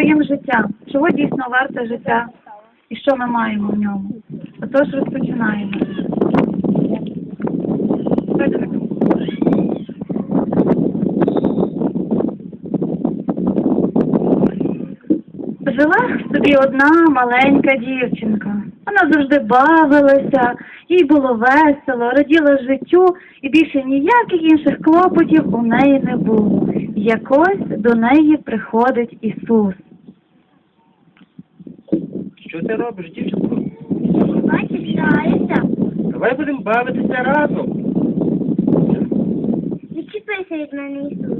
своїм життям, чого дійсно варте життя і що ми маємо в ньому. Отож розпочинаємо. Жила собі одна маленька дівчинка. Вона завжди бавилася, їй було весело, раділа життю, і більше ніяких інших клопотів у неї не було. Якось до неї приходить Ісус. Що ти робиш, дівчинко? Бачиш, грається. Давай будемо бавитися разом. Відчепися від мене, Ісус.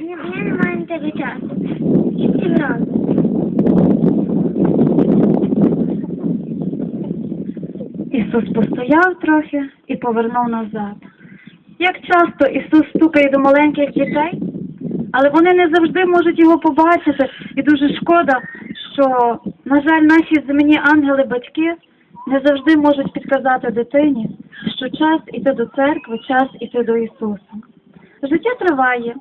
Я, я не маю на тебе часу. Всім разом. Ісус постояв трохи і повернув назад. Як часто Ісус стукає до маленьких дітей, але вони не завжди можуть його побачити, і дуже шкода, що, на жаль, наші земні ангели-батьки не завжди можуть підказати дитині, що час іти до церкви, час іти до Ісуса. Життя триває.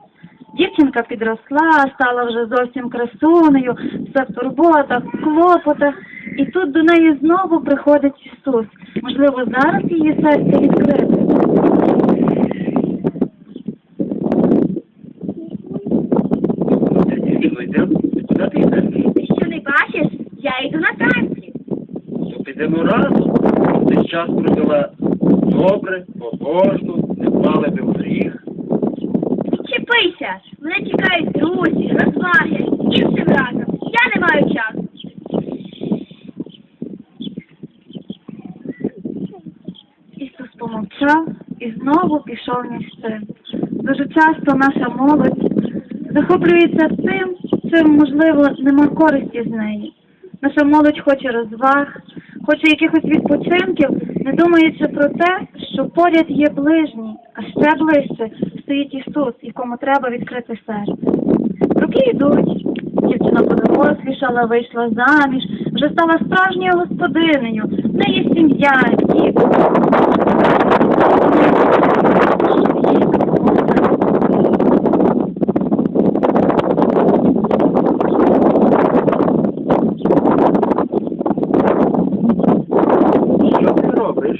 Дівчинка підросла, стала вже зовсім красунею, все в турботах, в клопотах. І тут до неї знову приходить Ісус. Можливо, зараз її серце відкрите. Дівчинко, йдемо. Куди ти йдеш? Ти що не бачиш? Я йду на танці. То підемо разом. Ти час провела добре, побожно, не впали би в гріх. Відчепися. Мене чекають друзі, розваги. Іншим разом. Я не маю часу. Ісус помовчав і знову пішов між тим. Дуже часто наша молодь захоплюється тим, чим, можливо, нема користі з неї. Наша молодь хоче розваг, хоче якихось відпочинків, не думаючи про те, що поряд є ближній, а ще ближче стоїть Ісус, якому треба відкрити серце. Роки йдуть. Дівчина подорослішала, вийшла заміж, вже стала справжньою господинею. В неї сім'я, діти. Що ти робиш?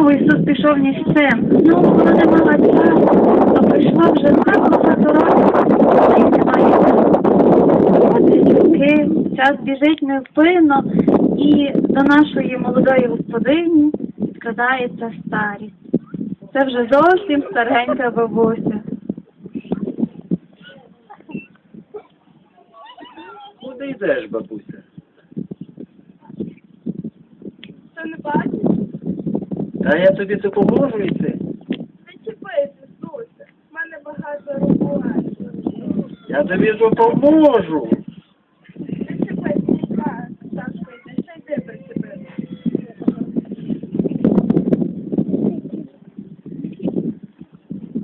Знову Ісус пішов ні з цим. Знову вона не мала часу, а прийшла вже так багато років, а немає часу. Час біжить невпинно, і до нашої молодої господині складається старість. Це вже зовсім старенька бабуся. Куди йдеш, бабуся? Ти не бачиш? Та я тобі це допоможу йти. Відчепися, Ісусе. В мене багато роботи. Я тобі допоможу. Відчепись, ніка. Сашко, йди, ще йди причепити.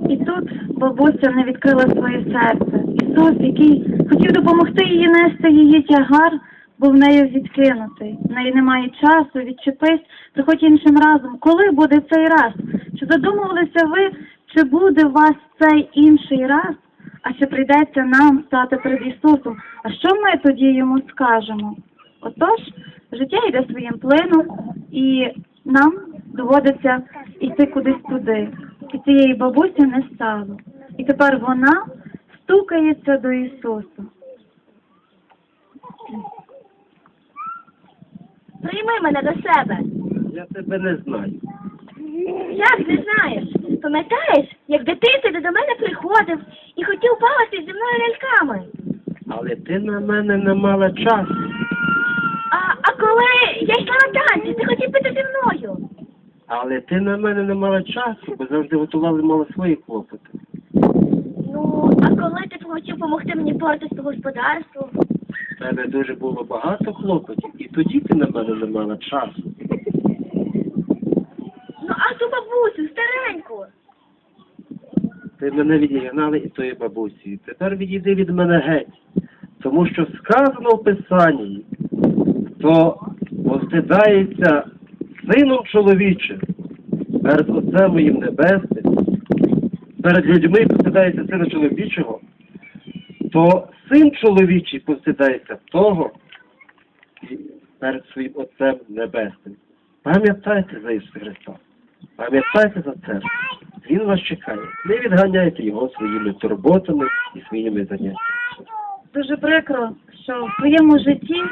І тут бабуся не відкрила своє серце. Ісус, який хотів допомогти їй нести її тягар, був нею відкинутий. В неї немає часу, відчепись, приходь іншим разом. Коли буде цей раз? Чи задумувалися ви, чи буде у вас цей інший раз? А чи прийдеться нам стати перед Ісусом? А що ми тоді йому скажемо? Отож, життя йде своїм плином, і нам доводиться йти кудись туди. І цієї бабусі не стало. І тепер вона стукається до Ісуса. Прийми мене до себе. Я тебе не знаю. Як не знаєш? Пам'ятаєш, як дитинство ти до мене приходив і хотів бавитися зі мною ляльками? Але ти на мене не мала часу. А, а коли я йшла на танці, ти хотів піти зі мною? Але ти на мене не мала часу, бо завжди готувала мала свої клопоти. Ну, а коли ти хотів допомогти мені портити по господарству? В тебе дуже було багато хлопотів, і тоді ти на мене не мала часу. Ну, а ту бабусю, стареньку. ти мене відігнали і тої бабусі. Тепер відійди від мене геть. Тому що сказано в Писанні, хто постидається сином чоловічим перед Отцем моїм небесним, перед людьми постидається сина чоловічого, то син чоловічий постидається того перед своїм Отцем Небесним. Пам'ятайте за Ісуса Христа. Пам'ятайте за це. Він вас чекає. Не відганяйте його своїми турботами і своїми заняттями. Дуже прикро, що в своєму житті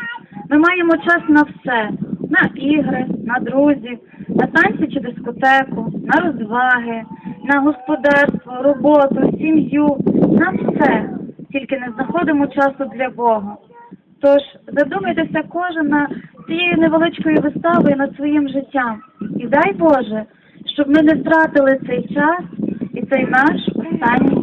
ми маємо час на все: на ігри, на друзів, на танці чи дискотеку, на розваги, на господарство, роботу, сім'ю, на все. Тільки не знаходимо часу для Бога. Тож задумайтеся кожен над цією невеличкою виставою над своїм життям. І дай Боже, щоб ми не втратили цей час і цей наш останній